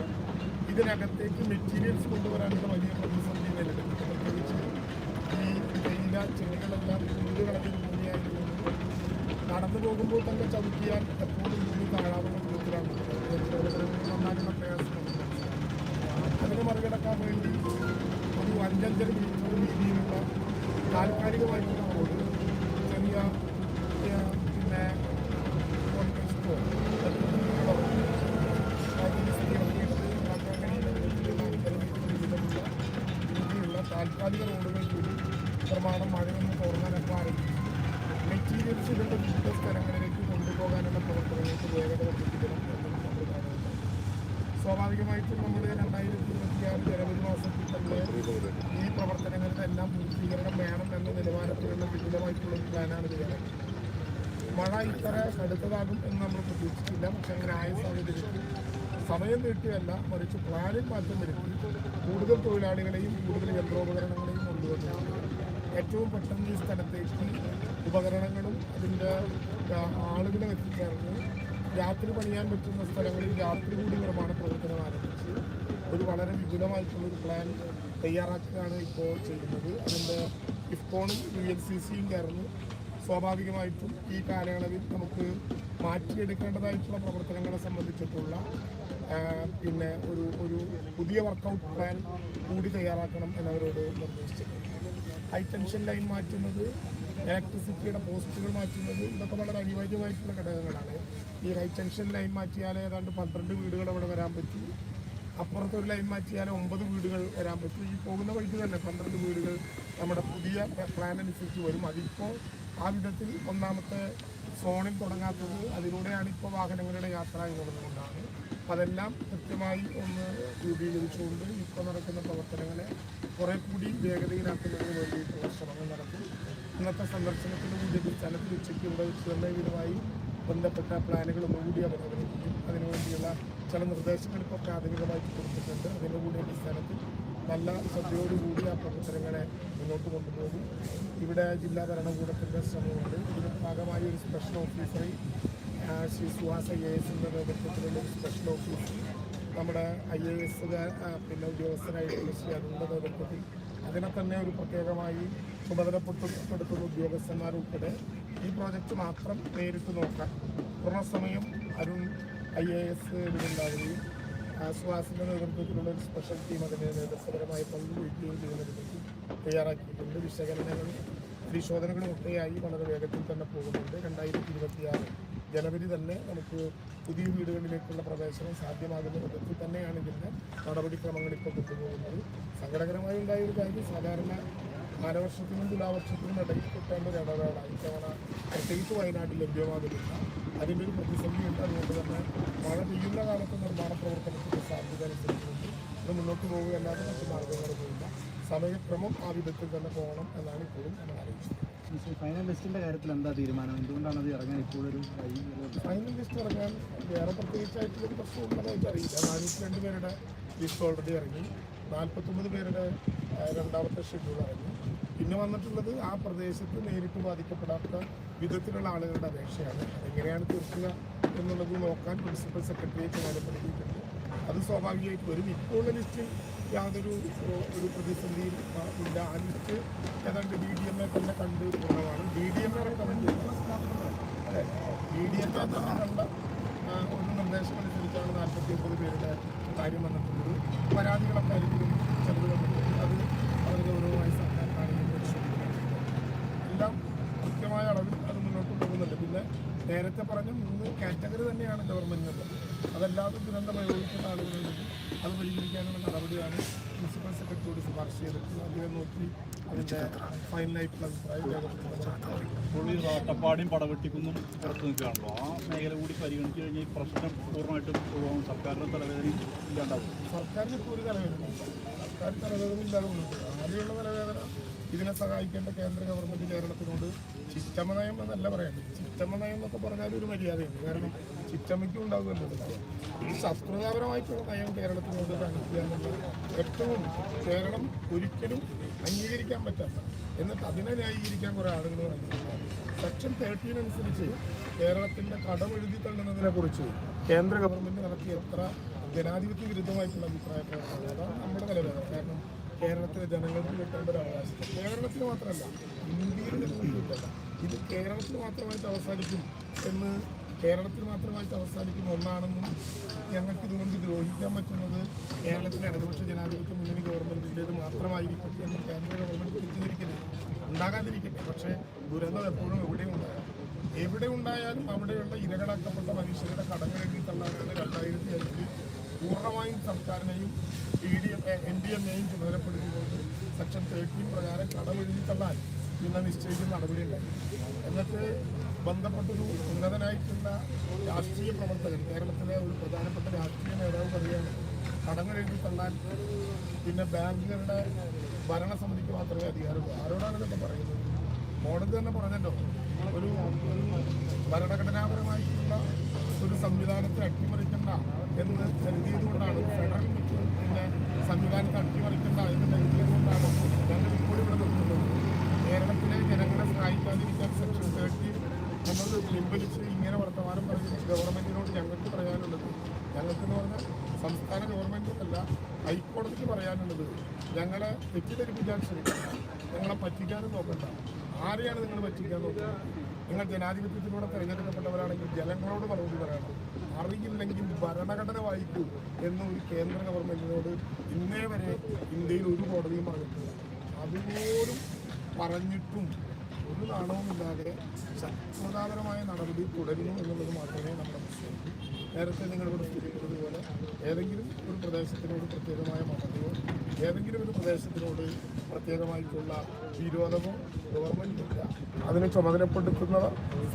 S2: ഇതിനകത്തേക്ക് മെറ്റീരിയൽസ് കൊണ്ടുവരാനുള്ള വലിയ പ്രതിസന്ധി നേരിടുന്നു പ്രത്യേകിച്ച് ഈ തേയില ചെടികളെല്ലാം ഭൂമിയായതുകൊണ്ട് നടന്നു പോകുമ്പോൾ തന്നെ ചവിട്ടിയാൽ താൽക്കാലികമായിട്ടുള്ള റോഡ് ചെറിയ പിന്നെ താൽക്കാലിക റോഡുകൾ കൂടി നിർമ്മാണം മഴയൊന്ന് തുറന്നാനൊക്കെ ആരംഭിച്ചു. മെറ്റീരിയൽസ് ഇതിന്റെ വിവിധ സ്ഥലങ്ങളിലേക്ക് കൊണ്ടുപോകാനുള്ള പ്രവർത്തനങ്ങൾക്ക് വേഗത വർദ്ധിപ്പിക്കണം. സ്വാഭാവികമായിട്ടും നമ്മുടെ രണ്ടായിരത്തി ഇരുപത്തി ആറ് ജനുവരി മാസത്തിൽ തന്നെ ഈ പ്രവർത്തനങ്ങളുടെ എല്ലാം പൂർത്തീകരണം വേണം എന്ന നിലവാരത്തിലുള്ള വിപുലമായിട്ടുള്ള പ്ലാനാണ് ഇത് മഴ ഇത്ര കടുത്തതാകും എന്ന് നമ്മൾ പ്രതീക്ഷിച്ചില്ല പക്ഷെ അങ്ങനെ ആയ സാഹചര്യത്തിൽ സമയം നീട്ടിയല്ല മറിച്ച് പ്ലാനിൽ മാറ്റം വരുത്തി കൂടുതൽ തൊഴിലാളികളെയും കൂടുതൽ യന്ത്രോപകരണങ്ങളെയും കൊണ്ടുവന്നു ഏറ്റവും പെട്ടെന്ന് ഈ സ്ഥലത്തേക്ക് ഉപകരണങ്ങളും അതിന്റെ ആളുകളെ എത്തിച്ചേർന്ന് രാത്രി പണിയാൻ പറ്റുന്ന സ്ഥലങ്ങളിൽ രാത്രി കൂടി നിർമ്മാണ പ്രവർത്തനം ആരംഭിച്ച്. ഒരു വളരെ വിപുലമായിട്ടുള്ള ഒരു പ്ലാൻ തയ്യാറാക്കുകയാണ് ഇപ്പോൾ ചെയ്യുന്നത്. അതിന്റെ ഇഫ്കോണും യു എൻ സി സിയും ചേർന്ന് സ്വാഭാവികമായിട്ടും ഈ കാലയളവിൽ നമുക്ക് മാറ്റിയെടുക്കേണ്ടതായിട്ടുള്ള പ്രവർത്തനങ്ങളെ സംബന്ധിച്ചിട്ടുള്ള പിന്നെ ഒരു ഒരു പുതിയ വർക്കൗട്ട് പ്ലാൻ കൂടി തയ്യാറാക്കണം എന്നവരോട് നിർദ്ദേശിച്ചിട്ടുണ്ട്. ഹൈ ടെൻഷൻ ലൈൻ മാറ്റുന്നത് ഇലക്ട്രിസിറ്റിയുടെ പോസ്റ്റുകൾ മാറ്റുന്നത് ഇതൊക്കെ വളരെ അനിവാര്യമായിട്ടുള്ള ഘടകങ്ങളാണ്. ഈ റൈറ്റ് ജംഗ്ഷൻ ലൈൻ മാറ്റിയാൽ ഏതാണ്ട് പന്ത്രണ്ട് വീടുകൾ അവിടെ വരാൻ പറ്റി. അപ്പുറത്തൊരു ലൈൻ മാറ്റിയാൽ ഒമ്പത് വീടുകൾ വരാൻ പറ്റും. ഈ പോകുന്ന വഴിക്ക് തന്നെ പന്ത്രണ്ട് വീടുകൾ നമ്മുടെ പുതിയ പ്ലാൻ അനുസരിച്ച് വരും. അതിപ്പോൾ ആ വിധത്തിൽ ഒന്നാമത്തെ സോണിൽ തുടങ്ങാത്തത് അതിലൂടെയാണ് ഇപ്പോൾ വാഹനങ്ങളുടെ യാത്ര എന്നുള്ളതുകൊണ്ടാണ് അതെല്ലാം കൃത്യമായി ഒന്ന് രൂപീകരിച്ചുകൊണ്ട് ഇപ്പോൾ നടക്കുന്ന പ്രവർത്തനങ്ങളെ കുറെ കൂടി വേഗതയിലാക്കുന്നതിന് വേണ്ടിയിട്ടുള്ള ശ്രമങ്ങൾ നടക്കും. ഇന്നത്തെ സന്ദർശനത്തിന് കൂടി അടിസ്ഥാനത്തിൽ ഉച്ചയ്ക്ക് ഇവിടെ ചെറുതായി ബന്ധപ്പെട്ട പ്ലാനുകൾ കൂടി അവർ അവതരിപ്പിക്കും അതിനുവേണ്ടിയുള്ള ചില നിർദ്ദേശങ്ങൾ ഇപ്പോൾ കൊടുത്തിട്ടുണ്ട്. അതിന്റെ കൂടി അടിസ്ഥാനത്തിൽ നല്ല ശ്രദ്ധയോടുകൂടി ആ പ്രവർത്തനങ്ങളെ മുന്നോട്ട് കൊണ്ടുപോകും. ഇവിടെ ജില്ലാ ഭരണകൂടത്തിന്റെ ശ്രമമുണ്ട്. ഇതിന് ഭാഗമായി ഒരു സ്പെഷ്യൽ ഓഫീസറി ശ്രീ സുഹാസ് ഐ എ എസിന്റെ നേതൃത്വത്തിലുള്ള ഒരു സ്പെഷ്യൽ ഓഫീസർ നമ്മുടെ ഐ എ എസ് പിന്നെ ഉദ്യോഗസ്ഥരായിട്ടുള്ള ശ്രീ അരുണിന്റെ നേതൃത്വത്തിൽ അതിനെ തന്നെ ഒരു പ്രത്യേകമായി ചുമതലപ്പെടുത്തുന്ന ഉദ്യോഗസ്ഥന്മാരുൾപ്പെടെ ഈ പ്രോജക്റ്റ് മാത്രം നേരിട്ട് നോക്കാൻ പൂർണസമയം അരുൺ ഐ എ എസ് ഇതിലുണ്ടാവുകയും ആശ്വാസിന്റെ നേതൃത്വത്തിലുള്ള ഒരു സ്പെഷ്യൽ ടീം അതിനെ നേതൃത്വപരമായി പങ്കുവയ്ക്കുകയും ചെയ്യുന്നതിലേക്ക് തയ്യാറാക്കിയിട്ടുണ്ട്. വിശകലനങ്ങളും പരിശോധനകളും ഒക്കെയായി വളരെ വേഗത്തിൽ തന്നെ പോകുന്നുണ്ട്. രണ്ടായിരത്തി ഇരുപത്തിയാറ് ജനുവരി തന്നെ നമുക്ക് പുതിയ വീടുകളിലേക്കുള്ള പ്രവേശനം സാധ്യമാകുന്ന വിധത്തിൽ തന്നെയാണ് ഇതിന്റെ നടപടിക്രമങ്ങൾ ഇപ്പോൾ കൊണ്ടുപോകുന്നത്. സങ്കടകരമായി ഉണ്ടായ ഒരു കാര്യം സാധാരണ കാലവർഷത്തിനും തുലാവർഷത്തിനും ഇടയിൽ കിട്ടേണ്ട ഒരു ഇടവേള ഇത്തവണ പ്രത്യേകിച്ച് വയനാട്ടിൽ ലഭ്യമാകുന്നില്ല. അതിന്റെ ഒരു പ്രതിസന്ധിയുണ്ട് അതുകൊണ്ട് തന്നെ മഴ പെയ്യുന്ന കാലത്ത് നിർമ്മാണ പ്രവർത്തനത്തിന്റെ സാധ്യത അനുസരിച്ചുകൊണ്ട് ഇത് മുന്നോട്ട് പോകുകയല്ലാതെ മറ്റു മാർഗങ്ങളൊന്നുമില്ല. സമയക്രമം ആ വിധത്തിൽ തന്നെ പോകണം എന്നാണ് ഇപ്പോഴും നമ്മൾ അറിയിച്ചത്
S5: ഫൈനൽ ലിസ്റ്റിന്റെ കാര്യത്തിൽ എന്താ തീരുമാനം? എന്തുകൊണ്ടാണ് അത് ഇറങ്ങാൻ ഇപ്പോഴൊരു?
S2: ഫൈനൽ ലിസ്റ്റ് ഇറങ്ങാൻ വേറെ പ്രത്യേകിച്ചായിട്ടുള്ളൊരു പ്രശ്നമുള്ളതായിട്ട് അറിയില്ല. നാനൂറ്റി രണ്ട് പേരുടെ ലിസ്റ്റ് ഓൾറെഡി ഇറങ്ങി. നാൽപ്പത്തൊമ്പത് പേരുടെ രണ്ടാമത്തെ ഷെഡ്യൂൾ ഇറങ്ങി. പിന്നെ വന്നിട്ടുള്ളത് ആ പ്രദേശത്ത് നേരിട്ട് ബാധിക്കപ്പെടാത്ത വിധത്തിലുള്ള ആളുകളുടെ അപേക്ഷയാണ്. എങ്ങനെയാണ് തീർക്കുക എന്നുള്ളത് നോക്കാൻ പ്രിൻസിപ്പൽ സെക്രട്ടറിയെ ചുമതലപ്പെടുത്തിയിട്ടുണ്ട്. അത് സ്വാഭാവികമായിട്ട് വരും. ഇപ്പോൾ ലിസ്റ്റ് യാതൊരു ഒരു പ്രതിസന്ധിയും ഇല്ല. അഞ്ച് ഏതാണ്ട് ബി ഡി എം എ തന്നെ കണ്ട് കുറവാണ് B D M A recommend അതെ. ഡി ഡി എം എ തന്നെ കണ്ട ഒരു നിർദ്ദേശം അനുസരിച്ചാണ് നാൽപ്പത്തി ഒമ്പത് പേരുടെ കാര്യം വന്നിട്ടുള്ളത്. പരാതികളൊക്കെ ആയിരിക്കും ചിലത് വന്നിട്ടുണ്ട് അത് അവർ ഗൗരവമായി സർക്കാർ കാര്യങ്ങൾ പരിശോധിക്കുന്നുണ്ട് എല്ലാം കൃത്യമായ അളവിൽ അത് മുന്നോട്ട് പോകുന്നുണ്ട് പിന്നെ നേരത്തെ പറഞ്ഞ മൂന്ന് കാറ്റഗറി തന്നെയാണ് ഗവൺമെന്റിനുള്ളത് അതല്ലാതെ ദുരന്തം അനുഭവിക്കുന്ന ആളുകളുണ്ടെങ്കിൽ അത് പരിഹരിക്കാനുള്ള നടപടിയാണ് പ്രിൻസിപ്പൽ സെക്രട്ടറിയോട് ശുപാർശ ചെയ്തിട്ടുള്ളത്. അദ്ദേഹം നോക്കി അതിന്റെ ഫൈനലായിട്ടുള്ള അഭിപ്രായം രേഖപ്പെടുത്തുന്നത്
S3: പടവെട്ടിക്കുന്നും പുറത്ത് നിൽക്കുകയാണല്ലോ. ആ മേഖല കൂടി പരിഗണിച്ചു കഴിഞ്ഞാൽ ഈ പ്രശ്നം പൂർണമായിട്ടും പോകും സർക്കാരിന്റെ തലവേദന ഇല്ലാണ്ടാവും.
S2: സർക്കാരിന് ഇപ്പോൾ ഒരു തലവേദന സർക്കാർ തലവേദന ഇല്ലാതെ ആദ്യമുള്ള തലവേദന ഇതിനെ സഹായിക്കേണ്ട കേന്ദ്ര ഗവൺമെന്റ് കേരളത്തിനോട് ചിറ്റമ്മ നയം എന്നല്ല പറയേണ്ടത് ചിറ്റമ്മ നയം എന്നൊക്കെ പറഞ്ഞാൽ ഒരു മര്യാദയുണ്ട്. കാരണം ചിറ്റമ്മയ്ക്കും ഉണ്ടാകുമല്ലോ. ഈ ശത്രുതാപരമായിട്ടുള്ള നയം കേരളത്തിനോട് കാണിക്കുക ഏറ്റവും കേരളം ഒരിക്കലും അംഗീകരിക്കാൻ പറ്റാത്ത എന്നിട്ട് അതിനെ ന്യായീകരിക്കാൻ കുറെ ആളുകൾ സെക്ഷൻ തേർട്ടീൻ അനുസരിച്ച് കേരളത്തിന്റെ കടമെഴുതി തള്ളുന്നതിനെ കുറിച്ച് കേന്ദ്ര ഗവൺമെന്റ് നടത്തിയ എത്ര ജനാധിപത്യ വിരുദ്ധമായിട്ടുള്ള അഭിപ്രായം അതാണ് നമ്മുടെ നിലപാട് കാരണം കേരളത്തിലെ ജനങ്ങൾക്ക് കിട്ടേണ്ട ഒരു അവകാശം. കേരളത്തിൽ മാത്രമല്ല ഇന്ത്യയിൽ കിട്ടില്ല ഇത് കേരളത്തിൽ മാത്രമായിട്ട് അവസാനിക്കും എന്ന് കേരളത്തിൽ മാത്രമായിട്ട് അവസാനിക്കുന്ന ഒന്നാണെന്നും ഞങ്ങൾക്ക് ഇതുകൊണ്ട് ദ്രോഹിക്കാൻ പറ്റുന്നത് കേരളത്തിലെ ഇടതുപക്ഷ ജനാധിപത്യ മുന്നണി ഗവൺമെന്റിന്റേത് മാത്രമായിരിക്കും എന്ന് കേന്ദ്ര ഗവൺമെന്റ് തിരിച്ചിരിക്കുന്നത് ഉണ്ടാകാതിരിക്കട്ടെ. പക്ഷേ ദുരന്തം എപ്പോഴും എവിടെയും ഉണ്ടാകും. എവിടെ ഉണ്ടായാലും അവിടെയുള്ള ഇരകളാക്കപ്പെട്ട മനുഷ്യരുടെ കടങ്ങളെ തള്ളാനാണ് രണ്ടായിരത്തി അഞ്ചിൽ പൂർണമായും സർക്കാരിനെയും E D M N D M എയും ചുമതലപ്പെടുത്തിക്കൊണ്ട് സെക്ഷൻ തേർട്ടീൻ പ്രകാരം കടമെഴുതി തള്ളാൻ പിന്നെ നിശ്ചയിക്കുന്ന നടപടിയുണ്ടായി. എന്നിട്ട് ബന്ധപ്പെട്ടൊരു ഉന്നതനായിട്ടുള്ള രാഷ്ട്രീയ പ്രവർത്തകൻ കേരളത്തിലെ ഒരു പ്രധാനപ്പെട്ട രാഷ്ട്രീയ നേതാവ് പറയുകയാണ് കടമെഴുതി തള്ളാൻ പിന്നെ ബാങ്കുകളുടെ ഭരണസമിതിക്ക് മാത്രമേ അധികാരമുള്ളൂ. ആരോടാണ് ഇതൊക്കെ പറയുന്നത്? കോടതി തന്നെ പറഞ്ഞല്ലോ. ഒരു ഭരണഘടനാപരമായിട്ടുള്ള ഒരു സംവിധാനത്തെ അട്ടിമറിക്കണ്ട എന്ന് കരുതിയതുകൊണ്ടാണ് ഫെഡറൽ പിന്നെ സംവിധാനത്തെ അട്ടിമറിക്കേണ്ട എന്ന് കരുതിയതുകൊണ്ടാണ്? ഞങ്ങൾ ഇപ്പോൾ ഇവിടെ നിൽക്കുന്നത്. കേരളത്തിലെ ജനങ്ങളെ സഹായിക്കാതിരിക്കാൻ സെക്ഷൻ തേർട്ടി നമ്മൾ പിൻവലിച്ച് ഇങ്ങനെ വർത്തമാനം പറഞ്ഞ് ഗവൺമെന്റിനോട് ഞങ്ങൾക്ക് പറയാനുള്ളത്. ഞങ്ങൾക്കെന്ന് പറഞ്ഞാൽ സംസ്ഥാന ഗവൺമെന്റിനല്ല ഹൈക്കോടതിക്ക് പറയാനുള്ളത്. ഞങ്ങളെ തെറ്റിദ്ധരിപ്പിക്കാൻ ശ്രമിക്കണ്ട. ഞങ്ങളെ പറ്റിക്കാനും നോക്കണ്ട. ആരെയാണ് നിങ്ങൾ പറ്റിക്കാൻ നോക്കുന്നത്? നിങ്ങൾ ജനാധിപത്യത്തിലൂടെ തിരഞ്ഞെടുക്കപ്പെട്ടവരാണെങ്കിൽ ജനങ്ങളോട് മറുപടി പറയണം. അറിയില്ലെങ്കിൽ ഭരണഘടന വായിക്കൂ എന്ന് ഒരു കേന്ദ്ര ഗവൺമെന്റിനോട് ഇന്നേ വരെ ഇന്ത്യയിൽ ഒരു കോടതിയും പറഞ്ഞിട്ടില്ല. അതുപോലും പറഞ്ഞിട്ടും ഒരു നാണവുമില്ലാതെ ശക്തതാപരമായ നടപടി തുടരുന്നു എന്നുള്ളത് മാത്രമേ നമ്മുടെ പ്രശ്നമുള്ളൂ നേരത്തെ നിങ്ങളിവിടെ സൂചിപ്പിച്ചത് പോലെ ഏതെങ്കിലും ഒരു പ്രദേശത്തിനോട് പ്രത്യേകമായ മതമോ ഏതെങ്കിലും ഒരു പ്രദേശത്തിനോട് പ്രത്യേകമായിട്ടുള്ള വിരോധമോ ഗവൺമെന്റില്ല അതിനെ ചുമതലപ്പെടുത്തുന്ന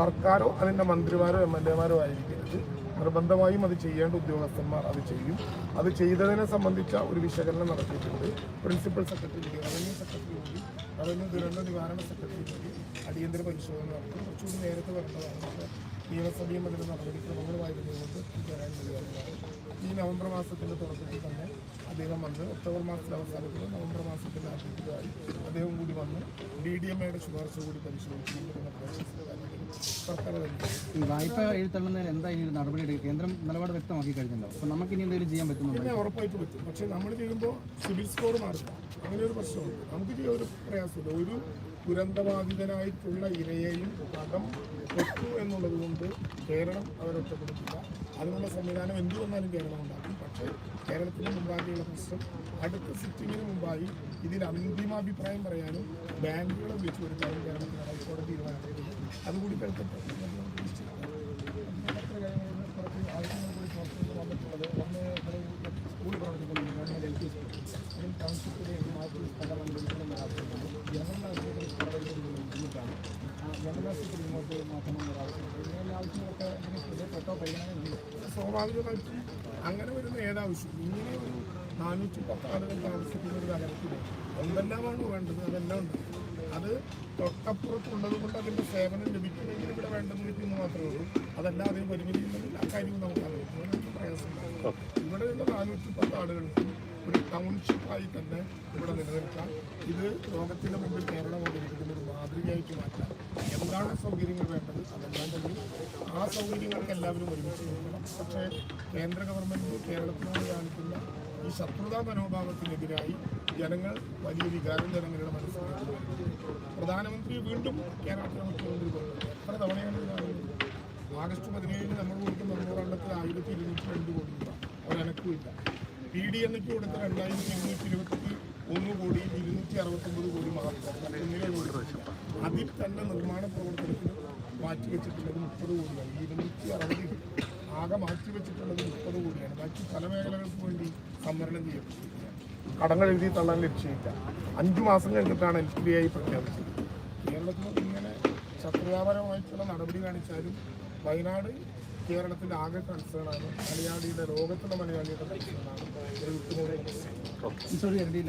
S2: സർക്കാരോ അതിന്റെ മന്ത്രിമാരോ എം എൽ എമാരോ ആയിരിക്കരുത്. നിർബന്ധമായും അത് ചെയ്യേണ്ട ഉദ്യോഗസ്ഥന്മാർ അത് ചെയ്യും. അത് ചെയ്തതിനെ സംബന്ധിച്ച ഒരു വിശകലനം നടത്തിയിട്ടുണ്ട്. പ്രിൻസിപ്പൽ സെക്രട്ടറി റവന്യൂ സെക്രട്ടറി വഴി റവന്യൂ ദുരന്ത നിവാരണ സെക്രട്ടറി വഴി അടിയന്തര പരിശോധന നടത്തി കുറച്ചുകൂടി നേരത്തെ വരേണ്ടതാണ് നിയമസഭയും അതിന്റെ നടപടിക്രമങ്ങളുമായിരുന്നുകൊണ്ട് വരാൻ കഴിയാത്തതാണ് ഈ നവംബർ മാസത്തിന്റെ തുടക്കത്തിൽ തന്നെ അദ്ദേഹം വന്ന് ഒക്ടോബർ മാസത്തിലെ അവസാനത്തിൽ നവംബർ മാസത്തിന്റെ ആദ്യത്തിലായി അദ്ദേഹം കൂടി വന്ന് ഡി ഡി എം എയുടെ ശുപാർശ കൂടി പരിശോധിച്ചുകൊണ്ട്
S5: വായ്പ എഴുത്തള്ളുന്നതിന് എന്താ ഇനി ഒരു നടപടി എടുക്കുക കേന്ദ്രം നിലപാട് വ്യക്തമാക്കി കഴിഞ്ഞല്ലോ. അപ്പോൾ നമുക്ക് ഇനി എന്തെങ്കിലും ചെയ്യാൻ പറ്റുന്നുണ്ടോ?
S2: പിന്നെ ഉറപ്പായിട്ട് പറ്റും. പക്ഷേ നമ്മൾ ചെയ്യുമ്പോൾ സിവിൽ സ്കോർ മാറില്ല അങ്ങനെ ഒരു പ്രശ്നമുണ്ട്. നമുക്ക് ചെയ്യാൻ ഒരു പ്രയാസമില്ല. ഒരു ദുരന്തബാധിതനായിട്ടുള്ള ഇരയെയും കടം വെച്ചു എന്നുള്ളത് കൊണ്ട് കേരളം അവരൊറ്റപ്പെടുത്തില്ല അതിനുള്ള സംവിധാനം എന്തു വന്നാലും കേരളം ഉണ്ടാക്കും. പക്ഷേ കേരളത്തിന് മുമ്പാകെയുള്ള പ്രശ്നം അടുത്ത സിറ്റിങ്ങിന് മുമ്പായി ഇതിൽ അന്തിമാഭിപ്രായം പറയാനും ബാങ്കുകളെ വിളിച്ചു വരുത്താനും കേരളത്തിന് ഹൈക്കോടതി തീരുമാനമെടുക്കും. അതുകൂടി കേൾക്കട്ടെ. സ്കൂൾ സ്വാഭാവികമായിട്ടും അങ്ങനെ വരുന്ന ഏതാവശ്യം? ഇങ്ങനെ ഒരു നാനൂറ്റി പത്ത് ആളുകൾ താമസിക്കുന്ന ഒരു നഗരത്തിൽ എന്തെല്ലാമാണ് വേണ്ടത്? അതെല്ലാം ഉണ്ട് അത് തൊട്ടപ്പുറത്തുള്ളത് കൊണ്ട് അതിന്റെ സേവനം ലഭിക്കുമെങ്കിൽ ഇവിടെ വേണ്ടെന്ന് വെക്കുന്നു മാത്രമേ ഉള്ളൂ. അതല്ല അതിന് പരിമിതിയുണ്ടെങ്കിൽ ആ കാര്യം നമുക്ക് ആലോചിക്കാം പ്രയാസമുണ്ടാകും ഇവിടെയുള്ള നാനൂറ്റി പത്ത് ആളുകൾക്ക് ഒരു ടൗൺഷിപ്പായി തന്നെ ഇവിടെ നിലനിൽക്കാം. ഇത് ലോകത്തിന്റെ മുമ്പിൽ കേരളം കൊണ്ടിരിക്കുന്ന ഒരു മാതൃകയായിട്ട് മാറ്റാം. എന്താണ് സൗകര്യങ്ങൾ വേണ്ടത്? അതെല്ലാം തന്നെ ആ സൗകര്യങ്ങൾക്ക് എല്ലാവരും ഒരുമിച്ച് നോക്കണം പക്ഷേ കേന്ദ്ര ഗവൺമെന്റ് കേരളത്തിനോട് കാണിക്കുന്ന ഈ ശത്രുതാ മനോഭാവത്തിനെതിരായി ജനങ്ങൾ വലിയ വികാരം ജനങ്ങളുടെ മനസ്സിലേക്ക് പ്രധാനമന്ത്രി വീണ്ടും കേരളത്തിലെ മുഖ്യമന്ത്രി പറഞ്ഞു. എത്ര തവണയാണ് ആഗസ്റ്റ് പതിനേഴിന് നമ്മൾ കൊടുക്കുന്ന നിർമ്മാണത്തിൽ ആയിരത്തി ഇരുന്നൂറ്റി രണ്ട് കോടി രൂപ. ഒരനക്കുമില്ല പി ഡി എന്നൊക്കെ കൊടുത്ത രണ്ടായിരത്തി ഇരുന്നൂറ്റി ഇരുപത്തി ഒന്ന് കോടി ഇരുന്നൂറ്റി അറുപത്തൊമ്പത് കോടി മാത്രം. അതിൽ തന്നെ നിർമ്മാണ പ്രവർത്തനത്തിന് മാറ്റിവെച്ചിട്ടുള്ളത് മുപ്പത് കോടിയാണ്. ഇരുന്നൂറ്റി അറുപതിൽ ആകെ മാറ്റിവെച്ചിട്ടുള്ളത് മുപ്പത് കോടിയാണ്. ബാക്കി പല മേഖലകൾക്ക് വേണ്ടി സംവരണം ചെയ്യപ്പെട്ടിരിക്കുകയാണ് കടങ്ങൾ എഴുതി തള്ളാൻ ലക്ഷ്യമില്ല അഞ്ചു മാസം കഴിഞ്ഞിട്ടാണ് എൽ പി ഐ പ്രഖ്യാപിച്ചത്. കേരളത്തിൽ ഇങ്ങനെ ശത്രുതാപരമായിട്ടുള്ള നടപടി കാണിച്ചാലും വയനാട് കേരളത്തിന്റെ ആകെ കൺസേണാണ് മലയാളിയുടെ ലോകത്തുള്ള മലയാളിയുടെ കൺസേണാണ്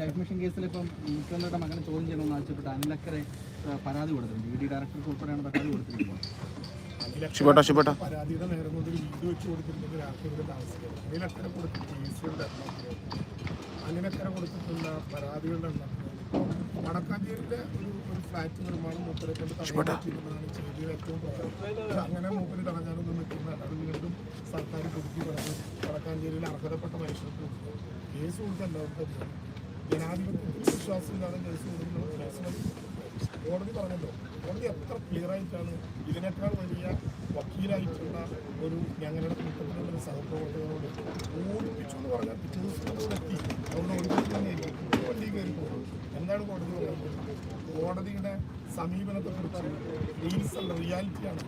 S5: ലൈഫ് മിഷൻ കേസിൽ ഇപ്പം മുഖ്യമന്ത്രിയുടെ മകനെ ചോദ്യം ചെയ്യണമെന്ന് ആവശ്യപ്പെട്ട് അനിലക്കരെ പരാതി കൊടുത്തിട്ടുണ്ട്. ഡി ഡി ഡയറക്ടർക്ക് ഉൾപ്പെടെയാണ് പരാതി കൊടുത്തിരിക്കുന്നത്.
S3: ശിവട്ടാ, ശിവട്ടാ.
S2: പരാതിയുടെ നേരം മുതൽ ഒരു വീട് വെച്ച് കൊടുത്തിരുന്നത് രാത്രിയുടെ താമസിക്കുന്നത് അതിലക്കരെ കൊടുത്തിട്ട് അതിനക്കരെ കൊടുത്തിട്ടുള്ള പരാതികളുടെ എണ്ണം വടക്കാഞ്ചേരിയിലെ ഒരു ഒരു ഫ്ലാറ്റ് നിർമ്മാണം മൂപ്പരെ കൊണ്ട് തടയാൻ പറ്റിയിരുന്നതാണ് ഏറ്റവും പ്രധാനം. അങ്ങനെ മൂപ്പര് തടഞ്ഞാലൊന്നും നിൽക്കുന്ന അത് വീണ്ടും സർക്കാർ പുതുക്കി പറഞ്ഞു വടക്കാഞ്ചേരിയിൽ അർഹതപ്പെട്ട മനുഷ്യർക്ക് കേസ് കൊടുത്ത എല്ലാവർക്കും അറിയാം. ജനാധിപത്യത്തിൽ വിശ്വാസമില്ലാതെ കേസ് കൊടുക്കുന്നത് കോടതി പറഞ്ഞല്ലോ. കോടതി എത്ര ക്ലിയർ ആയിട്ടാണ് ഇതിനേക്കാൾ വലിയ വക്കീലായിട്ടുള്ള ഒരു ഞങ്ങളുടെ കൂട്ടത്തിലുള്ള സഹപ്രവർത്തകരോട് ഓടിപ്പിച്ചു എന്ന് പറഞ്ഞാൽ പിറ്റേ ദിവസം നമ്മളോട് എത്തി അവിടെ ഓടിപ്പിച്ചു തന്നെയായിരിക്കും വണ്ടി കയറി പോകും എന്താണ് കോടതി പറയുന്നത്? കോടതിയുടെ സമീപനത്തെക്കുറിച്ച് റീൽസ് അല്ല റിയാലിറ്റിയാണ്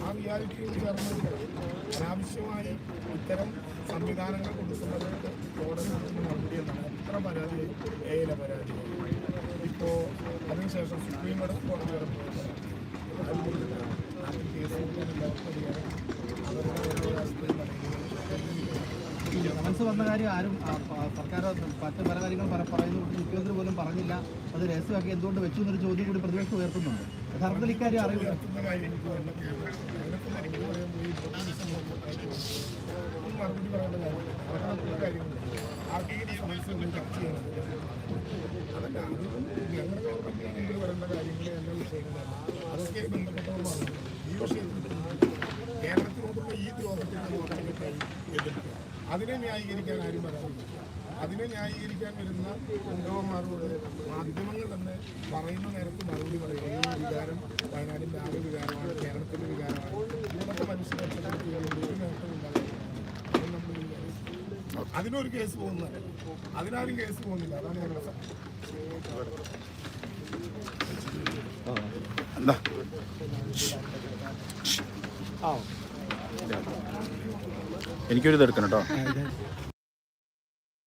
S2: ആ റിയാലിറ്റിയോട് ചേർന്ന് അനാവശ്യമായി ഇത്തരം സംവിധാനങ്ങൾ കൊടുക്കുന്നവർക്ക് കോടതി നടത്തുന്ന മറുപടി എന്താണ് എത്ര പരാതി ഏല പരാതി ഇപ്പോൾ അതിനുശേഷം സുപ്രീം കോടതി കോടതി വരെ പോയി അതുകൊണ്ട് ആ കേസ് കൊടുക്കാൻ എല്ലാവർക്കും അറിയാം അവരുടെ ഓരോ രാഷ്ട്രീയ
S5: ഈ കമൻസ് വന്ന കാര്യം ആരും സർക്കാർ മറ്റ് പല കാര്യങ്ങളും പറ- പറയുന്നു. മുഖ്യമന്ത്രി പോലും പറഞ്ഞില്ല. അത് രഹസ്യമാക്കി എന്തുകൊണ്ട് വെച്ചു എന്നൊരു ചോദ്യം കൂടി പ്രതിപക്ഷം ഉയർത്തുന്നുണ്ട്. യഥാർത്ഥത്തിൽ ഇക്കാര്യം അറിയില്ല
S2: ഉയർത്തുന്ന കാര്യം എനിക്ക് വേണ്ട അതിനൊക്കെ മറുപടി പറയാൻ പോയി ഇരുപത്തി ദിവസം മുമ്പായിട്ട് ഈ മറുപടി പറയേണ്ട കാര്യമില്ല അതൊക്കെ കാര്യങ്ങളുണ്ട് ആർക്കെങ്കിലും ഈ സമയത്ത് ഒന്നും ചർച്ച ചെയ്യണം അതല്ല അതൊന്നും ഞങ്ങളുടെ ഗവൺമെന്റിന് മുമ്പിൽ വരേണ്ട കാര്യങ്ങൾ എല്ലാ വിഷയങ്ങളാണ് അതൊക്കെ ബന്ധപ്പെട്ടവരുമാണ് ഈ വിഷയത്തിൽ കേരളത്തിനോടുള്ള ഈ ദ്രോഹത്തിന്റെ നോട്ടങ്ങൾക്കായി എതിർക്കുക അതിനെ ന്യായീകരിക്കാൻ ആരും പറയുന്നില്ല അതിനെ ന്യായീകരിക്കാൻ വരുന്ന അംഗവന്മാരോട് മാധ്യമങ്ങൾ തന്നെ പറയുന്ന നേരത്ത് മറുപടി പറയുന്നത് ഈ വികാരം വയനാടിന്റെ ആകെ വികാരമാണ് കേരളത്തിന്റെ വികാരമാണ്. ഇവിടുത്തെ മനുഷ്യ ഒരു. അതിനൊരു കേസ് പോകുന്നതല്ല. അതിനാരും കേസ് പോകുന്നില്ല. അതാണ് ഞങ്ങളുടെ സത്യം.
S3: ദാ. എനിക്കൊരു ഇത് എടുക്കണം കേട്ടോ